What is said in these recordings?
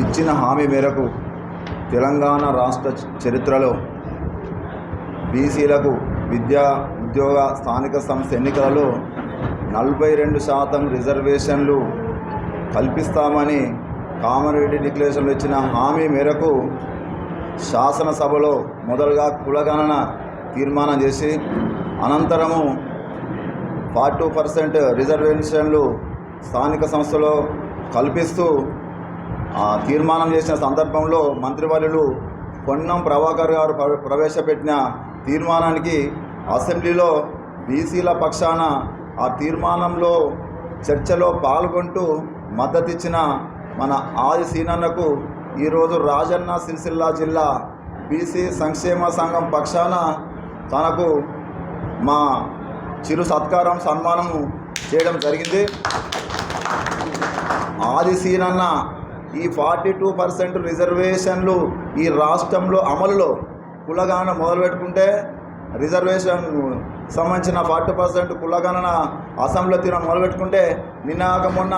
ఇచ్చిన హామీ మేరకు తెలంగాణ రాష్ట్ర చరిత్రలో బీసీలకు విద్యా ఉద్యోగ స్థానిక సంస్థ ఎన్నికలలో నలభై రెండు శాతం రిజర్వేషన్లు కల్పిస్తామని కామారెడ్డి డిక్లరేషన్లో ఇచ్చిన హామీ మేరకు శాసనసభలో మొదలుగా కులగణన తీర్మానం చేసి అనంతరము ఫార్టీ టూ పర్సెంట్ రిజర్వేషన్లు స్థానిక సంస్థలో కల్పిస్తూ తీర్మానం చేసిన సందర్భంలో మంత్రివర్యులు పొన్నం ప్రభాకర్ గారు ప్రవేశపెట్టిన తీర్మానానికి అసెంబ్లీలో బీసీల పక్షాన ఆ తీర్మానంలో చర్చలో పాల్గొంటూ మద్దతిచ్చిన మన ఆది సీనన్నకు ఈరోజు రాజన్న సిరిసిల్ల జిల్లా బీసీ సంక్షేమ సంఘం పక్షాన తనకు మా చిరు సత్కారం సన్మానము చేయడం జరిగింది. ఆది సీనన్న ఈ ఫార్టీ టూ పర్సెంట్ రిజర్వేషన్లు ఈ రాష్ట్రంలో అమలులో కులగాన మొదలుపెట్టుకుంటే రిజర్వేషన్ సంబంధించిన ఫార్టీ పర్సెంట్ కులగణన అసెంబ్లీ తీర మొదలుపెట్టుకుంటే నిన్నాక మొన్న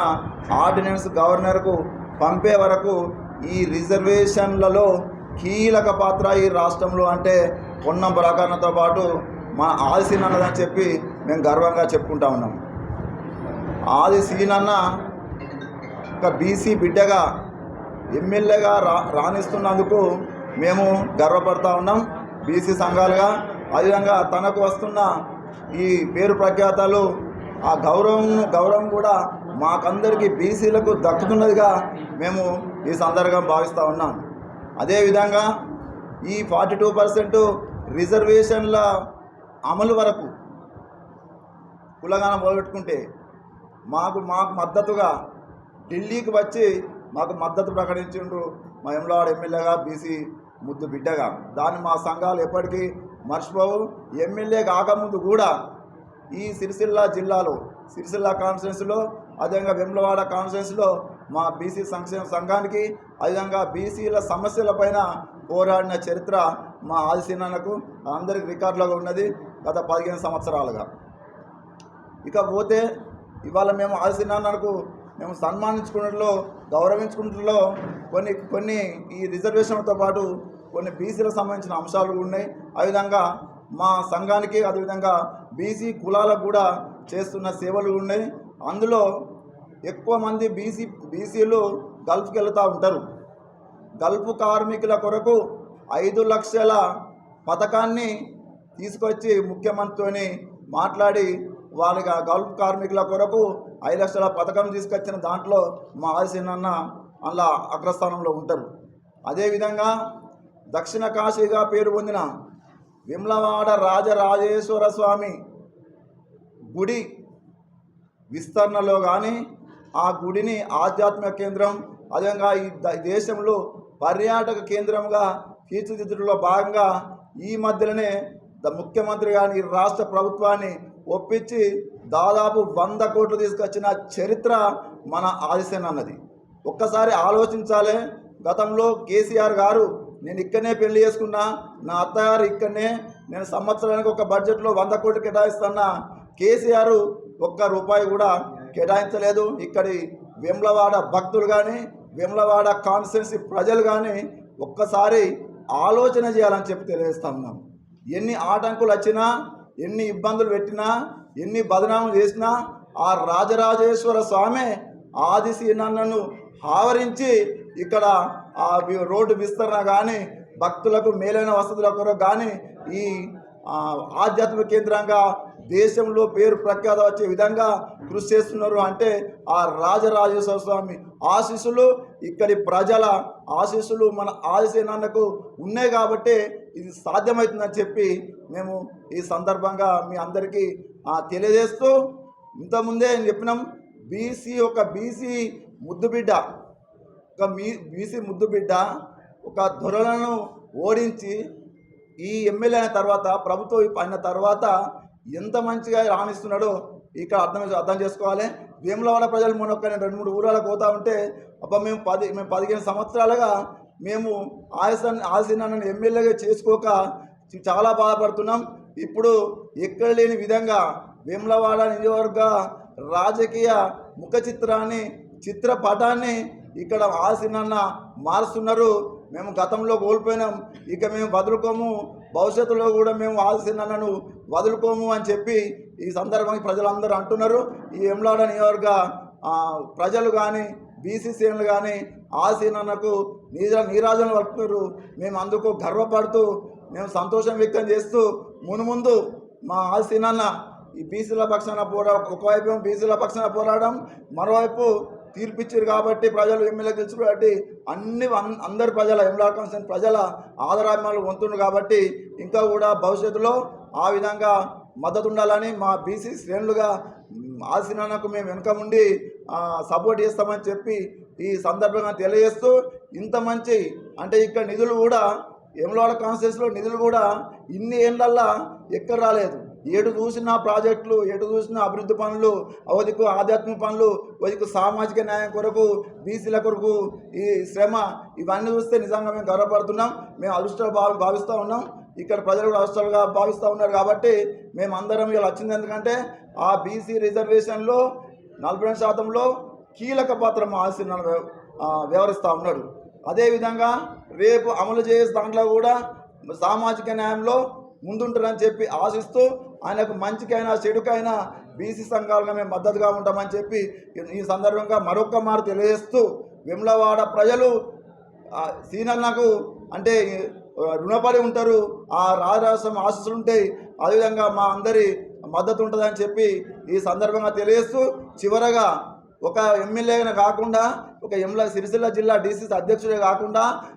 ఆర్డినెన్స్ గవర్నర్కు పంపే వరకు ఈ రిజర్వేషన్లలో కీలక పాత్ర ఈ రాష్ట్రంలో అంటే పొన్నం ప్రకరణతో పాటు మన ఆదిసీనన్నదని చెప్పి మేము గర్వంగా చెప్పుకుంటా ఉన్నాం. ఆదిశీనన్న ఒక బీసీ బిడ్డగా ఎమ్మెల్యేగా రా రాణిస్తున్నందుకు మేము గర్వపడతా ఉన్నాం. బీసీ సంఘాలుగా అదేవిధంగా తనకు వస్తున్న ఈ పేరు ప్రఖ్యాతాలు ఆ గౌరవం గౌరవం కూడా మాకందరికీ బీసీలకు దక్కుతున్నదిగా మేము ఈ సందర్భంగా భావిస్తూ ఉన్నాం. అదేవిధంగా ఈ ఫార్టీ టూ పర్సెంట్ రిజర్వేషన్ల అమలు వరకు కులగానం మొదలుపెట్టుకుంటే మాకు మాకు మద్దతుగా ఢిల్లీకి వచ్చి మాకు మద్దతు ప్రకటించిండ్రు మా ఎమ్లవాడ ఎమ్మెల్యేగా బీసీ ముద్దు బిడ్డగా. దాన్ని మా సంఘాలు ఎప్పటికీ మర్చిపోవు. ఎమ్మెల్యే కాకముందు కూడా ఈ సిరిసిల్ల జిల్లాలో సిరిసిల్ల కాన్ఫరెన్స్లో అదేవిధంగా వెమ్లవాడ కాన్ఫరెన్స్లో మా బీసీ సంక్షేమ సంఘానికి అదేవిధంగా బీసీల సమస్యలపైన పోరాడిన చరిత్ర మా ఆదిశీనకు అందరికి రికార్డులో ఉన్నది గత పదిహేను సంవత్సరాలుగా. ఇకపోతే ఇవాళ మేము ఆదిశీనాన్నకు మేము సన్మానించుకున్నట్లో గౌరవించుకున్నట్లో కొన్ని కొన్ని ఈ రిజర్వేషన్లతో పాటు కొన్ని బీసీలకు సంబంధించిన అంశాలు ఉన్నాయి. అదేవిధంగా మా సంఘానికి అదేవిధంగా బీసీ కులాలకు కూడా చేస్తున్న సేవలు ఉన్నాయి. అందులో ఎక్కువ మంది బీసీ బీసీలు గల్ఫ్కి వెళ్తూ ఉంటారు. గల్ఫ్ కార్మికుల కొరకు ఐదు లక్షల పథకాన్ని తీసుకొచ్చి ముఖ్యమంత్రితోని మాట్లాడి వాళ్ళకి ఆ గల్ఫ్ కార్మికుల కొరకు ఐదు లక్షల పథకం తీసుకొచ్చిన దాంట్లో మా ఆదిశీనన్న అలా అగ్రస్థానంలో ఉంటారు. అదేవిధంగా దక్షిణ కాశీగా పేరు పొందిన విమ్లవాడ రాజరాజేశ్వర స్వామి గుడి విస్తరణలో కానీ ఆ గుడిని ఆధ్యాత్మిక కేంద్రం అదేవిధంగా ఈ దేశంలో పర్యాటక కేంద్రంగా తీర్చిదిద్దులో భాగంగా ఈ మధ్యలోనే ద ముఖ్యమంత్రి కానీ రాష్ట్ర ప్రభుత్వాన్ని ఒప్పించి దాదాపు వంద కోట్లు తీసుకొచ్చిన చరిత్ర మన ఆదిసేన అన్నది. ఒక్కసారి ఆలోచించాలే. గతంలో కేసీఆర్ గారు నేను ఇక్కడనే పెళ్ళి చేసుకున్నా నా అత్తగారు ఇక్కడనే నేను సంవత్సరానికి ఒక బడ్జెట్లో వంద కోట్లు కేటాయిస్తున్నా. కేసీఆర్ ఒక్క రూపాయి కూడా కేటాయించలేదు. ఇక్కడి వేములవాడ భక్తులు కానీ వేములవాడ కాన్స్టిట్యున్సీ ప్రజలు కానీ ఒక్కసారి ఆలోచన చేయాలని చెప్పి తెలియజేస్తా ఉన్నాం. ఎన్ని ఆటంకులు వచ్చినా ఎన్ని ఇబ్బందులు పెట్టినా ఎన్ని బదనాములు చేసినా ఆ రాజరాజేశ్వర స్వామి ఆదిశీనన్నను ఆవరించి ఇక్కడ ఆ రోడ్డు విస్తరణ కానీ భక్తులకు మేలైన వసతుల కొరకు కానీ ఈ ఆధ్యాత్మిక కేంద్రంగా దేశంలో పేరు ప్రఖ్యాత వచ్చే విధంగా కృషి చేస్తున్నారు అంటే ఆ రాజరాజేశ్వర స్వామి ఆశీస్సులు ఇక్కడి ప్రజల ఆశీస్సులు మన ఆదిశేనాన్నకు ఉన్నాయి కాబట్టి ఇది సాధ్యమవుతుందని చెప్పి మేము ఈ సందర్భంగా మీ అందరికీ తెలియజేస్తూ ఇంతకుముందే చెప్పినాం బీసీ ఒక బీసీ ముద్దు బిడ్డ ఒక మీ బీసీ ముద్దు బిడ్డ ఒక దొరలను ఓడించి ఈ ఎమ్మెల్యే అయిన తర్వాత ప్రభుత్వం అయిన తర్వాత ఎంత మంచిగా రాణిస్తున్నాడో ఇక్కడ అర్థం అర్థం చేసుకోవాలి. వేములవాడ ప్రజలు మొన్న రెండు మూడు ఊరాలకు పోతా ఉంటే అబ్బా మేము పది మేము పదిహేను సంవత్సరాలుగా మేము ఆశన్ ఆశీనాన్ని ఎమ్మెల్యేగా చేసుకోక చాలా బాధపడుతున్నాం. ఇప్పుడు ఎక్కడ లేని విధంగా వేములవాడ నియోజకవర్గ రాజకీయ ముఖ చిత్రాన్ని చిత్రపటాన్ని ఇక్కడ ఆశనన్న మారుస్తున్నారు. మేము గతంలో కోల్పోయినాం. ఇక మేము వదులుకోము. భవిష్యత్తులో కూడా మేము ఆశనన్నను వదులుకోము అని చెప్పి ఈ సందర్భంగా ప్రజలందరూ అంటున్నారు. ఈ ఎమ్లాడ నియోజక ప్రజలు కానీ బీసీసీఎన్లు కానీ ఆసీనకు నీర నీరాజన వస్తున్నారు మేము అందుకు గర్వపడుతూ మేము సంతోషం వ్యక్తం చేస్తూ మునుముందు మా ఆసీనన్న ఈ బీసీల పక్షాన పోరా ఒకవైపు బీసీల పక్షాన పోరాడడం మరోవైపు తీర్పిచ్చారు కాబట్టి ప్రజలు ఎమ్మెల్యే గెలుచుకు కాబట్టి అన్ని అందరి ప్రజల ఎమ్మెల్యే ప్రజల ఆదరాభిమానులు పొందుతున్నారు కాబట్టి ఇంకా కూడా భవిష్యత్తులో ఆ విధంగా మద్దతు ఉండాలని మా బీసీ శ్రేణులుగా ఆశీనాలకు మేము వెనుక ఉండి సపోర్ట్ చేస్తామని చెప్పి ఈ సందర్భంగా తెలియజేస్తూ ఇంత మంచి అంటే ఇక్కడ నిధులు కూడా ఎమ్లవాడ కాన్స్టిట్యూన్సీలో నిధులు కూడా ఇన్ని ఏళ్ళల్లా ఎక్కడ రాలేదు. ఏడు చూసిన ప్రాజెక్టులు ఎటు చూసిన అభివృద్ధి పనులు అవధికు ఆధ్యాత్మిక పనులు అవధికు సామాజిక న్యాయం కొరకు బీసీల కొరకు ఈ శ్రమ ఇవన్నీ చూస్తే నిజంగా మేము గర్వపడుతున్నాం. మేము అదృష్టాలు భావి భావిస్తూ ఉన్నాం. ఇక్కడ ప్రజలు కూడా అదృష్టాలుగా భావిస్తూ ఉన్నారు కాబట్టి మేము అందరం ఇలా వచ్చింది. ఎందుకంటే ఆ బీసీ రిజర్వేషన్లో నలభై రెండు శాతంలో కీలక పాత్ర మా ఆశీర్ణ వ్యవహరిస్తూ ఉన్నాడు. అదేవిధంగా రేపు అమలు చేసే దాంట్లో కూడా సామాజిక న్యాయంలో ముందుంటారని చెప్పి ఆశిస్తూ ఆయనకు మంచికైనా చెడుకైనా బీసీ సంఘాలుగా మేము మద్దతుగా ఉంటామని చెప్పి ఈ- సందర్భంగా మరొక మారు తెలియజేస్తూ విమలవాడ ప్రజలు సీనన్నకు అంటే రుణపడి ఉంటారు. ఆ రాజరాష్ట్రం ఆశీస్సులు ఉంటాయి. అదేవిధంగా మా అందరి మద్దతు ఉంటుందని చెప్పి ఈ సందర్భంగా తెలియస్తూ చివరగా ఒక ఎమ్మెల్యేగా కాకుండా ఒక ఎమ్మెల్యే సిరిసిల్ల జిల్లా డీసీసీ అధ్యక్షుడే కాకుండా